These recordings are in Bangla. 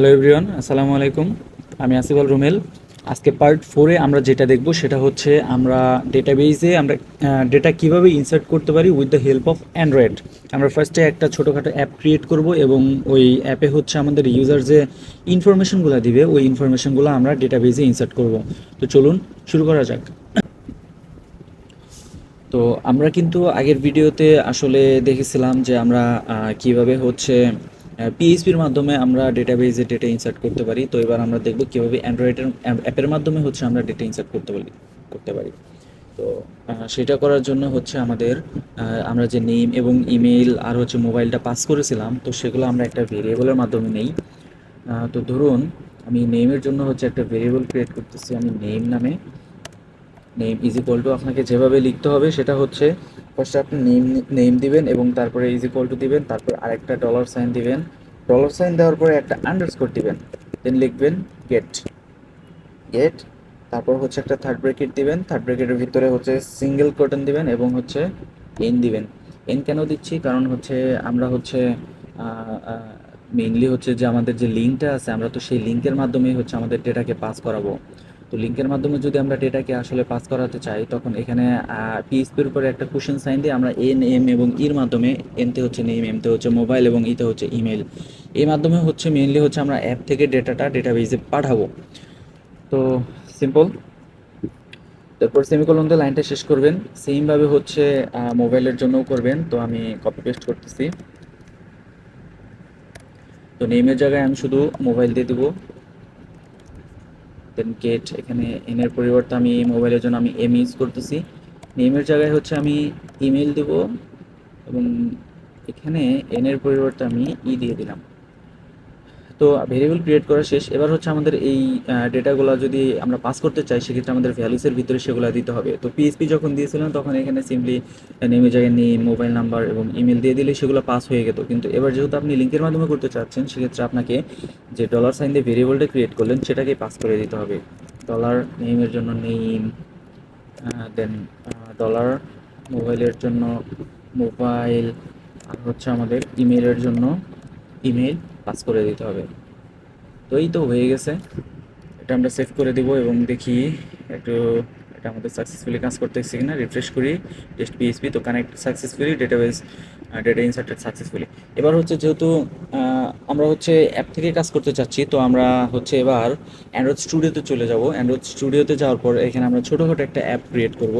হ্যালো এভরিওয়ান আসসালামু আলাইকুম। আমি আসিফ আল রুমেল। আজকে পার্ট ফোরে আমরা যেটা দেখব সেটা হচ্ছে আমরা ডেটাবেজে আমরা ডেটা কীভাবে ইনসার্ট করতে পারি with the help of Android আমরা ফার্স্টে একটা ছোটোখাটো অ্যাপ ক্রিয়েট করব এবং ওই অ্যাপে হচ্ছে আমাদের ইউজার যে ইনফরমেশনগুলো দিবে, ওই ইনফরমেশনগুলো আমরা ডেটাবেজে ইনসার্ট করব। তো চলুন শুরু করা যাক। তো আমরা কিন্তু আগের ভিডিওতে আসলে দেখেছিলাম যে আমরা কীভাবে হচ্ছে পিএইচপির মাধ্যমে আমরা ডেটাবেজে ডেটা ইনসার্ট করতে পারি। তো এবার আমরা দেখব কীভাবে অ্যান্ড্রয়েডের অ্যাপের মাধ্যমে হচ্ছে আমরা ডেটা ইনসার্ট করতে পারি করতে পারি। তো সেটা করার জন্য হচ্ছে আমাদের আমরা যে নেম এবং ইমেইল আর হচ্ছে মোবাইলটা পাস করেছিলাম, তো সেগুলো আমরা একটা ভেরিয়েবলের মাধ্যমে নেই। তো ধরুন, আমি নেমের জন্য হচ্ছে একটা ভেরিয়েবল ক্রিয়েট করতেছি, আমি নেম নামে। নেম ইজ ইকুয়াল টু আপনাকে যেভাবে লিখতে হবে সেটা হচ্ছে ফার্স্টে আপনি নেম নেম দিবেন এবং তারপরে ইজ ইকুয়াল টু দিবেন, তারপর আরেকটা ডলার সাইন দিবেন। ডলার সাইন দেওয়ার পরে একটা আন্ডারস্কোর দিবেন। দেন লিখবেন গেট গেট তারপর হচ্ছে একটা থার্ড ব্র্যাকেট দিবেন। থার্ড ব্র্যাকেটের ভিতরে হচ্ছে সিঙ্গেল কোটন দিবেন এবং হচ্ছে এন দিবেন। এন কেন দিচ্ছি? কারণ হচ্ছে আমরা হচ্ছে মেইনলি হচ্ছে যে আমাদের যে লিঙ্কটা আছে, আমরা তো সেই লিঙ্কের মাধ্যমেই হচ্ছে আমাদের ডেটাকে পাস করাবো। তো লিঙ্কের মাধ্যমে যদি আমরা ডেটাকে আসলে পাস করাতে চাই, তখন এখানে পিএসপির উপরে একটা কোশ্চেন সাইন দিয়ে আমরা এন এম এবং ইর মাধ্যমে এনতে হচ্ছে নেম এমতে হচ্ছে মোবাইল এবং ইতে হচ্ছে ইমেল এই মাধ্যমে হচ্ছে মেনলি হচ্ছে আমরা অ্যাপ থেকে ডেটাটা ডেটাবেজে পাঠাবো। তো সিম্পল তারপর সেমিকোলন দিয়ে লাইনটা শেষ করবেন। সেমভাবে হচ্ছে মোবাইলের জন্যও করবেন। তো আমি কপি পেস্ট করতেছি। তো নেমের জায়গায় আমি শুধু মোবাইল দিয়ে দেবো। দেন গেট এখানে এনের পরিবর্তে আমি মোবাইলের জন্য আমি এম ইউজ করতেছি। নেমের জায়গায় হচ্ছে আমি ইমেল দেব এবং এখানে এনের পরিবর্তে আমি ই দিয়ে দিলাম। তো ভেরিয়েবল ক্রিয়েট করা শেষ। এবার হচ্ছে আমাদের এই ডেটাগুলো যদি আমরা পাস করতে চাই, সেক্ষেত্রে আমাদের ভ্যালুসের ভিতরে সেগুলো দিতে হবে। তো পিএসপি যখন দিয়েছিলাম, তখন এখানে সিম্পলি নেমের জায়গায় নেম মোবাইল নাম্বার এবং ইমেল দিয়ে দিলে সেগুলো পাস হয়ে যেত কিন্তু এবার যেহেতু আপনি লিঙ্কের মাধ্যমে করতে চাচ্ছেন, সেক্ষেত্রে আপনাকে যে ডলার সাইন দিয়ে ভেরিয়েবলটা ক্রিয়েট করলেন সেটাকে পাস করে দিতে হবে। ডলার নেমের জন্য নেম দেন ডলার মোবাইলের জন্য মোবাইল আর হচ্ছে আমাদের ইমেলের জন্য ইমেল পাস করে দিতে হবে। তো এই তো হয়ে গেছে। এটা আমরা সেভ করে দিব এবং দেখি একটু এটা আমাদের সাকসেসফুলি কাজ করতেছে কিনা রিফ্রেশ করি টেস্ট পিএসপি তো connect successfully database data inserted successfully এবার হচ্ছে যেহেতু আমরা হচ্ছে অ্যাপ থেকে কাজ করতে চাচ্ছি, তো আমরা হচ্ছে এবার অ্যান্ড্রয়েড স্টুডিওতে চলে যাব। অ্যান্ড্রয়েড স্টুডিওতে যাওয়ার পর এখানে আমরা ছোটোখাটো একটা অ্যাপ ক্রিয়েট করব।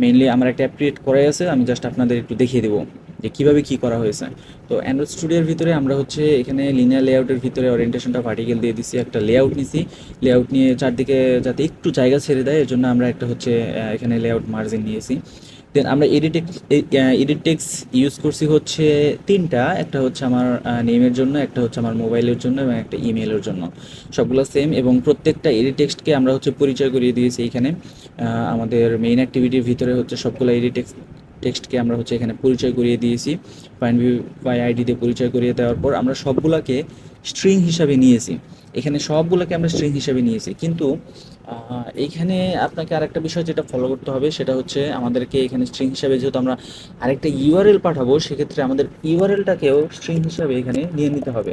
মেইনলি আমার একটা অ্যাপ ক্রিয়েট করাই আছে, আমি জাস্ট আপনাদের একটু দেখিয়ে দেবো। যে কীভাবে কী করা হয়েছে। তো অ্যান্ড্রয়েড স্টুডিওর ভিতরে আমরা হচ্ছে এখানে লিনিয়ার লেআউটের ভিতরে ওরিয়েন্টেশনটা ভার্টিক্যাল দিয়ে দিছি, একটা লেআউট নিছি। লেআউট নিয়ে চারদিকে যাতে একটু জায়গা ছেড়ে দেয়, এর জন্য আমরা একটা হচ্ছে এখানে লেআউট মার্জিন নিয়েছি। দেন আমরা এডিটেক্স এডিটেক্স ইউজ করছি হচ্ছে তিনটা। একটা হচ্ছে আমার নেমের জন্য, একটা হচ্ছে আমার মোবাইলের জন্য এবং একটা ইমেলের জন্য। সবগুলো সেম এবং প্রত্যেকটা এডিটেক্সটকে আমরা হচ্ছে পরিচয় করিয়ে দিয়েছি এখানে। আমাদের মেইন অ্যাক্টিভিটির ভিতরে হচ্ছে সবগুলো এডিটেক্স টেক্সটকে আমরা হচ্ছে এখানে পরিচয় করিয়ে দিয়েছি ফাইন ভিউ বাই আইডি দিয়ে পরিচয় করিয়ে দেওয়ার পর আমরা সবগুলোকে স্ট্রিং হিসাবে নিয়েছি। এখানে সবগুলোকে আমরা স্ট্রিং হিসাবে নিয়েছি। কিন্তু এইখানে আপনাকে আরেকটা বিষয় যেটা ফলো করতে হবে, সেটা হচ্ছে আমাদেরকে এখানে স্ট্রিং হিসাবে যেহেতু আমরা আরেকটা ইউআরএল পাঠাবো, সেক্ষেত্রে আমাদের ইউআরএলটাকেও স্ট্রিং হিসাবে এখানে নিয়ে নিতে হবে।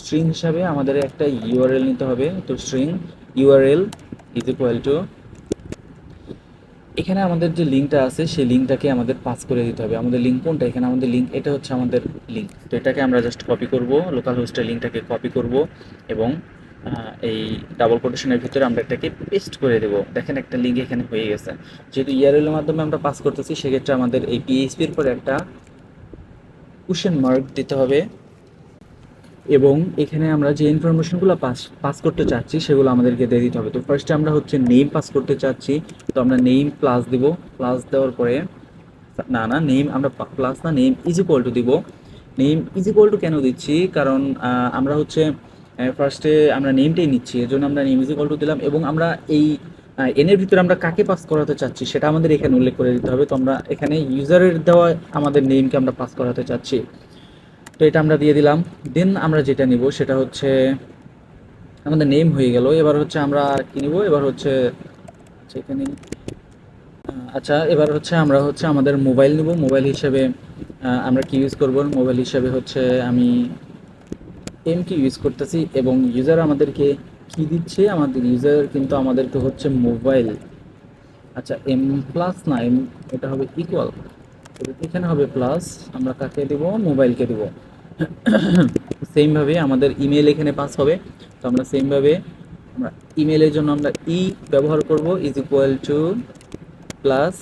স্ট্রিং হিসাবে আমাদের একটা ইউআরএল নিতে হবে। তো string URL is equal to এখানে আমাদের যে লিঙ্কটা আছে, সেই লিঙ্কটাকে আমাদের পাস করে দিতে হবে। আমাদের লিঙ্ক কোনটা? এখানে আমাদের লিঙ্ক এটা হচ্ছে আমাদের লিঙ্ক তো এটাকে আমরা জাস্ট কপি করব লোকাল হোস্টের লিঙ্কটাকে কপি করব এবং এই ডাবল কোটেশনের ভিতরে আমরা এটাকে পেস্ট করে দেবো। দেখেন একটা লিঙ্ক এখানে হয়ে গেছে। যেহেতু ইআরএল এর মাধ্যমে আমরা পাস করতেছি, সেক্ষেত্রে আমাদের এই পিএইচপির পরে একটা কুশন মার্ক দিতে হবে। এবং এখানে আমরা যে ইনফরমেশনগুলো পাস পাস করতে চাচ্ছি, সেগুলো আমাদেরকে দিয়ে দিতে হবে। তো ফার্স্টে আমরা হচ্ছে নেম পাস করতে চাচ্ছি। তো আমরা নেম প্লাস দিব। প্লাস দেওয়ার পরে, না না নেম আমরা প্লাস না নেম ইজ ইকুয়াল টু দিব। নেম ইজ ইকুয়াল টু কেন দিচ্ছি? কারণ আমরা হচ্ছে ফার্স্টে আমরা নেমটাই নিচ্ছি। এর জন্য আমরা নেম ইজ ইকুয়াল টু দিলাম এবং আমরা এই এনের ভিতরে আমরা কাকে পাস করাতে চাচ্ছি, সেটা আমাদের এখানে উল্লেখ করে দিতে হবে। তো আমরা এখানে ইউজারের দেওয়া আমাদের নেমকে আমরা পাস করাতে চাচ্ছি। তো এটা আমরা দিয়ে দিলাম। দেন আমরা যেটা নিব সেটা হচ্ছে আমাদের নেম হয়ে গেল। এবার হচ্ছে আমরা কি নিব? এবার হচ্ছে এখানে আচ্ছা এবার হচ্ছে আমরা হচ্ছে আমাদের মোবাইল নিব। মোবাইল হিসেবে আমরা কি ইউজ করব? মোবাইল হিসেবে হচ্ছে আমি এম কি ইউজ করতেছি এবং ইউজার আমাদেরকে কি দিচ্ছে। আমাদের ইউজার কিন্তু আমাদেরকে হচ্ছে মোবাইল আচ্ছা এম প্লাস না এম এটা হবে ইকুয়াল এখানে হবে প্লাস আমরা কাকে দেব? মোবাইলকে দেব। সেমভাবে আমাদের ইমেল এখানে পাস হবে। তো আমরা সেমভাবে আমরা ইমেলের জন্য আমরা ই ব্যবহার করব is equal to plus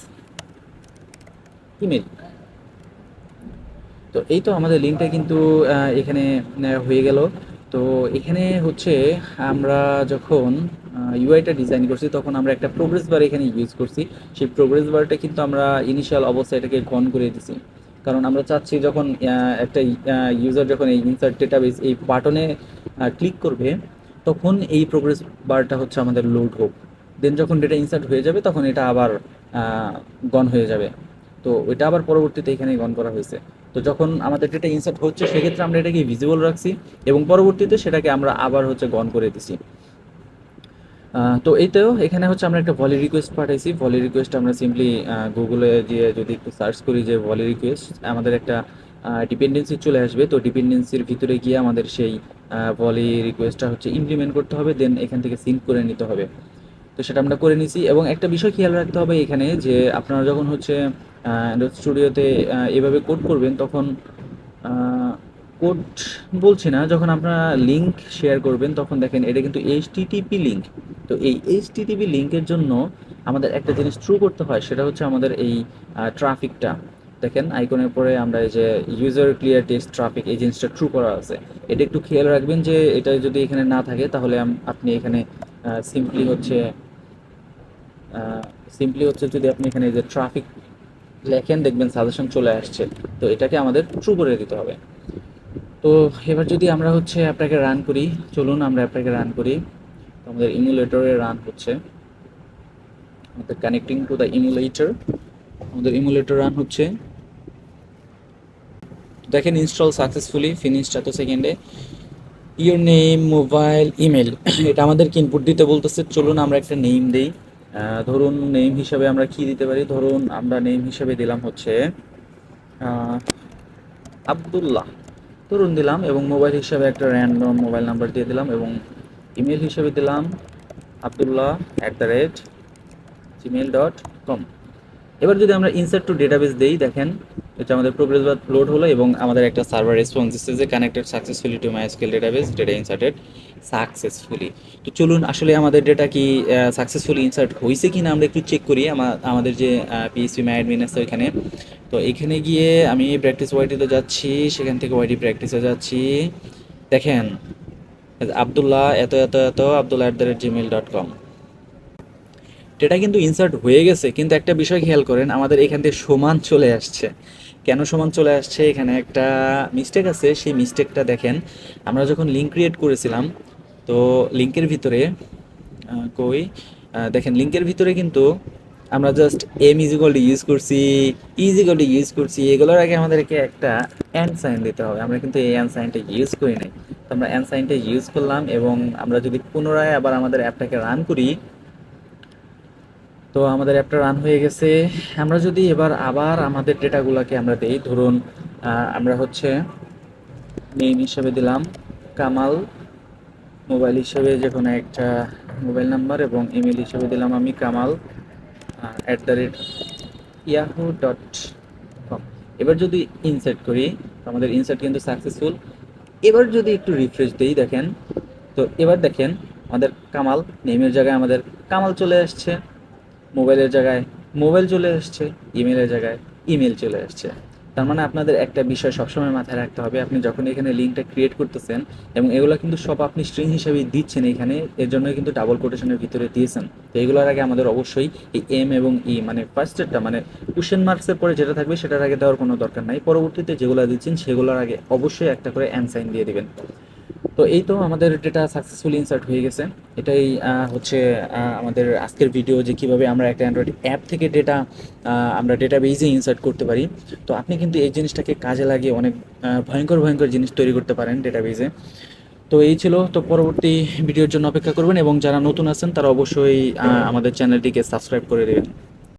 email তো এই তো আমাদের লিঙ্কটা কিন্তু এখানে হয়ে গেল। তো এখানে হচ্ছে আমরা যখন ইউআইটা ডিজাইন করছি, তখন আমরা একটা প্রোগ্রেস বার এখানে ইউজ করছি। সেই প্রোগ্রেস বারটা কিন্তু আমরা ইনিশিয়াল অবস্থায় এটাকে গন করে দিছি। কারণ আমরা চাচ্ছি যখন একটা ইউজার যখন এই ইনসার্ট ডেটাবেস এই বাটনে ক্লিক করবে, তখন এই প্রোগ্রেস বারটা হচ্ছে আমাদের লোড হোক দেন যখন ডেটা ইনসার্ট হয়ে যাবে, তখন এটা আবার গন হয়ে যাবে। তো ওইটা আবার পরবর্তীতে এখানে গন করা হয়েছে। তো যখন আমাদের ডেটা ইনসার্ট হচ্ছে, সেক্ষেত্রে আমরা এটাকে ভিজিবল রাখছি এবং পরবর্তীতে সেটাকে আমরা আবার হচ্ছে গন করে দিছি। তো এইটাও এখানে হচ্ছে আমরা একটা ভলি রিকোয়েস্ট পাঠাইছি। ভলি রিকোয়েস্ট আমরা সিম্পলি গুগলে গিয়ে যদি একটু সার্চ করি যে ভলি রিকোয়েস্ট আমাদের একটা ডিপেন্ডেন্সি চলে আসবে। তো ডিপেন্ডেন্সির ভিতরে গিয়ে আমাদের সেই ভলি রিকোয়েস্টটা হচ্ছে ইমপ্লিমেন্ট করতে হবে দেন এখান থেকে সিঙ্ক করে নিতে হবে। তো সেটা আমরা করে নিছি এবং একটা বিষয় খেয়াল রাখতে হবে এখানে যে আপনারা যখন হচ্ছে স্টুডিওতে এভাবে কোড করবেন তখন কোড বলছি না, যখন আপনারা লিঙ্ক শেয়ার করবেন, তখন দেখেন এটা কিন্তু এইচটিটিপি লিঙ্ক তো এই এইচটিটিপি লিঙ্কের জন্য আমাদের একটা জিনিস ট্রু করতে হয়, সেটা হচ্ছে আমাদের এই ট্রাফিকটা দেখেন আইকনের পরে আমরা এই যে ইউজার ক্লিয়ার টেক্সট ট্রাফিক এই জিনিসটা ট্রু করা আছে। এটা একটু খেয়াল রাখবেন যে এটা যদি এখানে না থাকে, তাহলে আপনি এখানে সিম্পলি হচ্ছে সিম্পলি হচ্ছে যদি আপনি এখানে যে ট্রাফিক লেখেন, দেখবেন সাজেশন চলে আসছে। তো এটাকে আমাদের ট্রু করে দিতে হবে। তো এবার যদি আমরা হচ্ছে অ্যাপটাকে রান করি, চলুন আমরা অ্যাপটাকে রান করি। তো আমাদের ইমুলেটরে রান হচ্ছে। আমাদের কানেক্টিং টু দ্য ইমুলেটর আমাদের ইমুলেটর রান হচ্ছে। দেখেন ইনস্টল সাকসেসফুলি ফিনিশড এত সেকেন্ডে ইওর নেম মোবাইল ইমেল এটা আমাদেরকে ইনপুট দিতে বলতেছে। চলুন আমরা একটা নেম দিই। ধরুন নেম হিসাবে আমরা কি দিতে পারি? ধরুন আমরা নেম হিসাবে দিলাম হচ্ছে আব্দুল্লাহ। ধরুন দিলাম এবং মোবাইল হিসাবে একটা র্যান্ডম মোবাইল নাম্বার দিয়ে দিলাম এবং ইমেল হিসাবে দিলাম Abdullah at the rate Gmail dot com এবার যদি আমরা ইনসার্ট টু ডেটাবেস দেই, দেখেন, এটা আমাদের প্রোগ্রেস বার লোড হলো এবং আমাদের একটা সার্ভার রেসপন্স দিচ্ছে যে connected successfully to my SQL database data inserted successfully তো চলুন, আসলে আমাদের ডেটা কি সাকসেসফুলি ইনসার্ট হয়েছে কি না আমরা একটু চেক করি। আমাদের যে পিএসপি মাই অ্যাডমিন আছে ওইখানে। তো এখানে গিয়ে আমি প্র্যাকটিস ওয়াইটিতে যাচ্ছি, সেখান থেকে ওয়াইটি প্র্যাকটিসে যাচ্ছি। দেখেন, আবদুল্লাহ, এত এত এত, Abdullah at the rate Gmail dot com data কিন্তু ইনসার্ট হয়ে গেছে, কিন্তু একটা বিষয় খেয়াল করেন, আমাদের এখান থেকে সমান চলে আসছে। কেন সমান চলে আসছে? এখানে একটা মিস্টেক আছে, সেই মিস্টেকটা দেখেন, আমরা যখন লিঙ্ক ক্রিয়েট করেছিলাম, তো লিঙ্কের ভিতরে কই? দেখেন লিঙ্কের ভিতরে কিন্তু আমরা জাস্ট এম ইজিকলটি ইউজ করছি ইজিকলটি ইউজ করছি, এগুলোর আগে আমাদেরকে একটা অ্যান্ড সাইন দিতে হবে। আমরা কিন্তু এই অ্যান্ড সাইনটা ইউজ করি নাই। তো আমরা অ্যান্ড সাইনটা ইউজ করলাম এবং আমরা যদি পুনরায় আবার আমাদের অ্যাপটাকে রান করি তো আমাদের অ্যাপটা রান হয়ে গেছে। আমরা যদি এবার আবার আমাদের ডেটাগুলোকে আমরা দেই, ধরুন আমরা হচ্ছে নেম হিসেবে দিলাম কামাল মোবাইল হিসেবে যে কোনো একটা মোবাইল নাম্বার এবং ইমেল হিসেবে দিলাম আমি Kamal at the rate Yahoo dot com এবার যদি ইনসার্ট করি আমাদের ইনসার্ট কিন্তু সাকসেসফুল এবার যদি একটু রিফ্রেশ দিই, দেখেন, তো এবার দেখেন, আমাদের কামাল নেমের জায়গায় আমাদের কামাল চলে আসছে। মোবাইলের জায়গায় মোবাইল চলে আসছে ইমেলের জায়গায় ইমেল চলে আসছে তার মানে আপনাদের একটা বিষয় সবসময় মাথায় রাখতে হবে, আপনি যখন এখানে লিঙ্কটা ক্রিয়েট করতেছেন এবং এগুলো কিন্তু সব আপনি স্ট্রিং হিসেবে দিচ্ছেন এখানে, এর জন্য কিন্তু ডাবল কোটেশনের ভিতরে দিয়েছেন। তো এগুলোর আগে আমাদের অবশ্যই এই এম এবং ই মানে ফার্স্টেরটা মানে কুশন মার্কসের পরে যেটা থাকবে সেটার আগে দেওয়ার কোনো দরকার নাই। পরবর্তীতে যেগুলো দিচ্ছেন সেগুলোর আগে অবশ্যই একটা করে অ্যান সাইন দিয়ে দিবেন। তো এই তো আমাদের ডেটা সাকসেসফুলি ইনসার্ট হয়ে গেছে। এটাই হচ্ছে আমাদের আজকের ভিডিও যে কীভাবে আমরা একটা অ্যান্ড্রয়েড অ্যাপ থেকে ডেটা আমরা ডেটা বেজে ইনসার্ট করতে পারি। তো আপনি কিন্তু এই জিনিসটাকে কাজে লাগিয়ে অনেক ভয়ঙ্কর ভয়ঙ্কর জিনিস তৈরি করতে পারেন ডেটা বেজে তো এই ছিল, তো পরবর্তী ভিডিওর জন্য অপেক্ষা করবেন এবং যারা নতুন আছেন তারা অবশ্যই আমাদের চ্যানেলটিকে সাবস্ক্রাইব করে দেবেন।